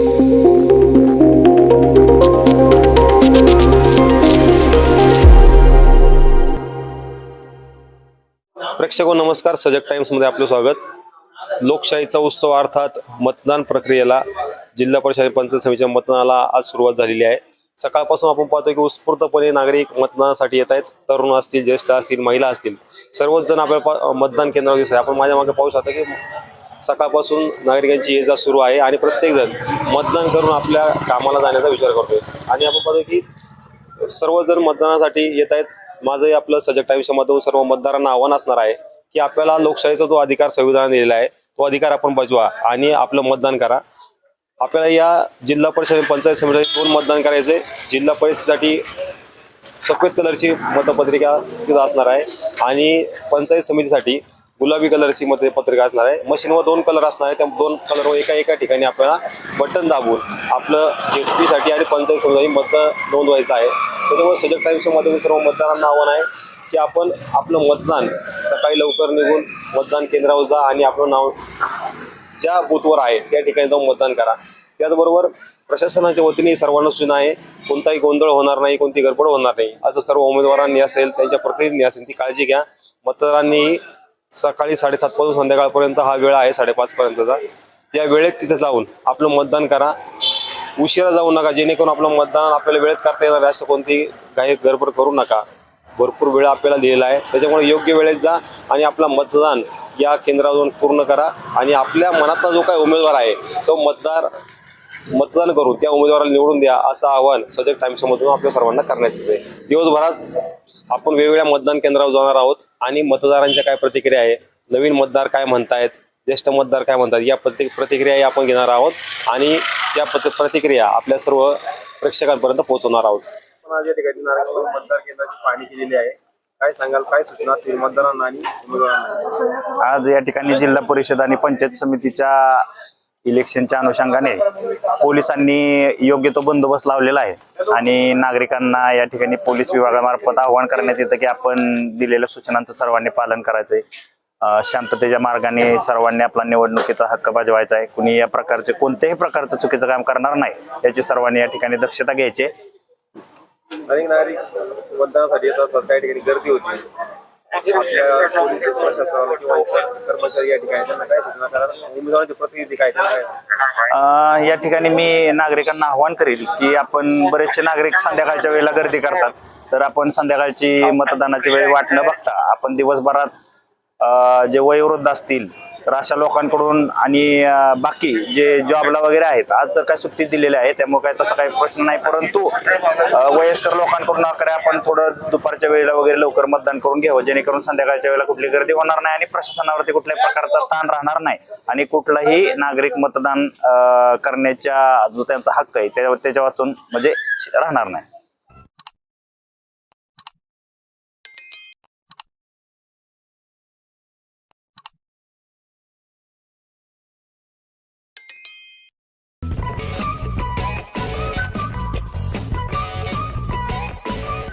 प्रेक्षको हो, नमस्कार. सजग टाइम्समध्ये आपलं स्वागत. लोकशाहीचा उत्सव अर्थात मतदान प्रक्रियेला जिल्हा परिषद पंचायत समितीच्या मतदानाला आज सुरुवात झालेली आहे. सकाळपासून आपण पाहतो की उत्स्फूर्तपणे नागरिक मतदानासाठी येत आहेत. तरुण असतील ज्येष्ठ असतील महिला असतील सर्वच जण आपल्या पा- मतदान केंद्रावर दिसत आहे आपण माझ्या मागे पाहू शकता की सकाळपासून नागरिकांची ये जा सुरू आहे आणि प्रत्येकजण मतदान करून आपल्या कामाला जाण्याचा विचार करतोय. आणि आपण पाहतो की सर्वजण मतदानासाठी येत आहेत. माझंही आपलं सजग टाईमच्या माध्यमातून सर्व मतदारांना आव्हान असणार आहे की आपल्याला लोकशाहीचा जो अधिकार संविधानाने दिलेला आहे तो अधिकार आपण बजवा आणि आपलं मतदान करा. आपल्याला या जिल्हा परिषद पंचायत समितीसाठी दोन मतदान करायचे जिल्हा परिषदेसाठी सफेद कलरची मतपत्रिका तिथं असणार आहे. आणि पंचायत समितीसाठी गुलाबी कलरची मध्ये पत्रिका असणार आहे. मशीनवर दोन कलर असणार आहे. त्या दोन कलरवर एका एका ठिकाणी आपल्याला बटन दाबून आपलं साठी आणि पंचायत समिती मत नोंदवायचं आहे. त्याच्यामुळे सजग टाईमच्या माध्यमातून सर्व मतदारांना आव्हान आहे की आपण आपलं मतदान सकाळी लवकर निघून मतदान केंद्रावर जा आणि आपलं नाव ज्या बूथवर आहे त्या ठिकाणी जाऊन मतदान करा. त्याचबरोबर प्रशासनाच्या वतीने सर्वांना सूचना आहे कोणताही गोंधळ होणार नाही कोणती गडबड होणार नाही. असं सर्व उमेदवारांनी असेल त्यांच्या प्रतिनिधींनी असेल ती काळजी घ्या. मतदारांनी सकाळी साडेसात पासून संध्याकाळपर्यंत हा वेळ आहे साडेपाच पर्यंतचा. या वेळेत तिथे जाऊन आपलं मतदान करा. उशिरा जाऊ नका जेणेकरून आपलं मतदान आपल्याला वेळेत करता येणार असं कोणती काही गडबड करू नका. भरपूर वेळ आपल्याला दिलेला आहे. त्याच्यामुळे योग्य वेळेत जा आणि आपला मतदान या केंद्रावरून पूर्ण करा आणि आपल्या मनातला जो काही उमेदवार आहे तो मतदार मतदान करून त्या उमेदवाराला निवडून द्या असं आवाहन सजग टाइम्सच्या आपल्या सर्वांना करण्यात येते दिवसभरात आपण वेगवेगळ्या मतदान केंद्रावर जाणार आहोत आणि मतदारांच्या काय प्रतिक्रिया आहे? नवीन मतदार काय म्हणतायत? ज्येष्ठ मतदार काय म्हणतात? या प्रति प्रतिक्रियाही आपण घेणार आहोत आणि त्या प्रति प्रतिक्रिया आपल्या सर्व प्रेक्षकांपर्यंत पोहोचवणार आहोत. आपण आज या ठिकाणी मतदार केंद्राची पाहणी केलेली आहे. काय सांगाल? काय सूचना असतील? मतदारांना आणि आज या ठिकाणी जिल्हा परिषद आणि पंचायत समितीच्या इलेक्शनच्या अनुषंगाने पोलिसांनी योग्य तो बंदोबस्त लावलेला आहे. आणि नागरिकांना या ठिकाणी पोलीस विभागामार्फत आवाहन करण्यात येतं की आपण दिलेल्या सूचनांचं सर्वांनी पालन करायचंय. शांततेच्या मार्गाने सर्वांनी आपला निवडणुकीचा हक्क बजवायचा आहे. कुणी या प्रकारचे कोणत्याही प्रकारचं चुकीचं काम करणार नाही याची सर्वांनी या ठिकाणी दक्षता घ्यायची अनेक नागरिक मतदानासाठी येतात काही ठिकाणी गर्दी होती. आपल्या पोलीस प्रशासनाला किंवा इतर कर्मचारी या ठिकाणी त्यांना काय सूचना उमेदवारांचे प्रतिनिधी काय त्यांना काय? अं, या ठिकाणी मी नागरिकांना आव्हान करेल की आपण बरेचसे नागरिक संध्याकाळच्या वेळेला गर्दी करतात. तर आपण संध्याकाळची मतदानाची वेळ वाट न बघता आपण दिवसभरात अं, जे वयोवृद्ध असतील तर अशा लोकांकडून आणि बाकी जे जॉबला वगैरे आहेत आज जर काय सुट्टी दिलेली आहे त्यामुळे काय तसा काही प्रश्न नाही. परंतु वयस्कर लोकांकडून अकडे आपण थोडं दुपारच्या वेळेला वगैरे लवकर मतदान करून घ्यावं. जेणेकरून संध्याकाळच्या वेळेला कुठली गर्दी होणार नाही आणि प्रशासनावरती कुठल्याही प्रकारचा ताण राहणार नाही. आणि कुठलाही नागरिक मतदान करण्याच्या जो त्यांचा हक्क आहे त्याच्यावर त्याच्या वाचून म्हणजे राहणार नाही.